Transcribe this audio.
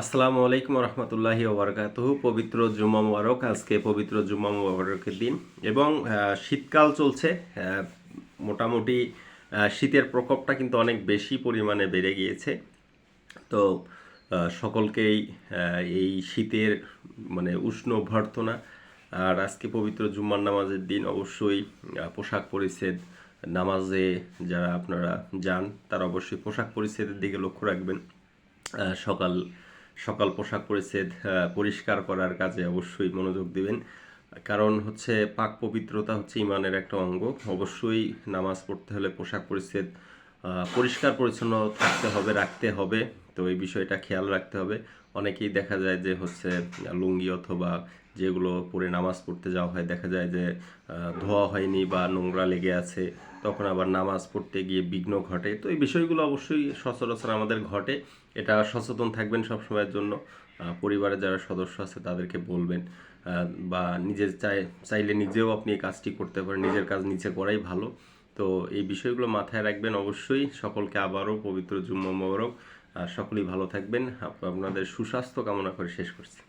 আসসালামু আলাইকুম রহমতুল্লাহি ওবরাকাতুহু। পবিত্র জুম্মা মুবারক, আজকে পবিত্র জুম্মা মুবারকের দিন এবং শীতকাল চলছে মোটামুটি শীতের প্রকোপটা কিন্তু অনেক বেশি পরিমাণে বেড়ে গিয়েছে। তো সকলকেই এই শীতের মানে উষ্ণ অভ্যর্থনা, আর আজকে পবিত্র জুম্মার নামাজের দিন অবশ্যই পোশাক পরিচ্ছেদ, নামাজে যারা আপনারা যান, তারা অবশ্যই পোশাক পরিচ্ছেদের দিকে লক্ষ্য রাখবেন। সকাল সকাল পোশাক পরিচ্ছেদ পরিষ্কার করার কাজে অবশ্যই মনোযোগ দিবেন। কারণ হচ্ছে পাক পবিত্রতা হচ্ছে ইমানের একটা অঙ্গ। অবশ্যই নামাজ পড়তে হলে পোশাক পরিচ্ছেদ পরিষ্কার পরিচ্ছন্ন থাকতে হবে, রাখতে হবে। তো এই বিষয়টা খেয়াল রাখতে হবে। অনেকেই দেখা যায় যে হচ্ছে লুঙ্গি অথবা যেগুলো পরে নামাজ পড়তে যাওয়া হয়, দেখা যায় যে ধোয়া হয়নি বা নোংরা লেগে আছে, তখন আবার নামাজ পড়তে গিয়ে বিঘ্ন ঘটে। তো এই বিষয়গুলো অবশ্যই সচরাচর আমাদের ঘটে। এটা সচেতন থাকবেন সবসময়ের জন্য। পরিবারের যারা সদস্য আছে, তাদেরকে বলবেন। বা নিজের চাই, চাইলে নিজেও আপনি এই কাজটি করতে পারেন। নিজের কাজ নিচে করাই ভালো। তো এই বিষয়গুলো মাথায় রাখবেন অবশ্যই। সকলকে আবারও পবিত্র জুম্মা মোবারক। আর সকলেই ভালো থাকবেন। আপনাদের সুস্বাস্থ্য কামনা করে শেষ করছি।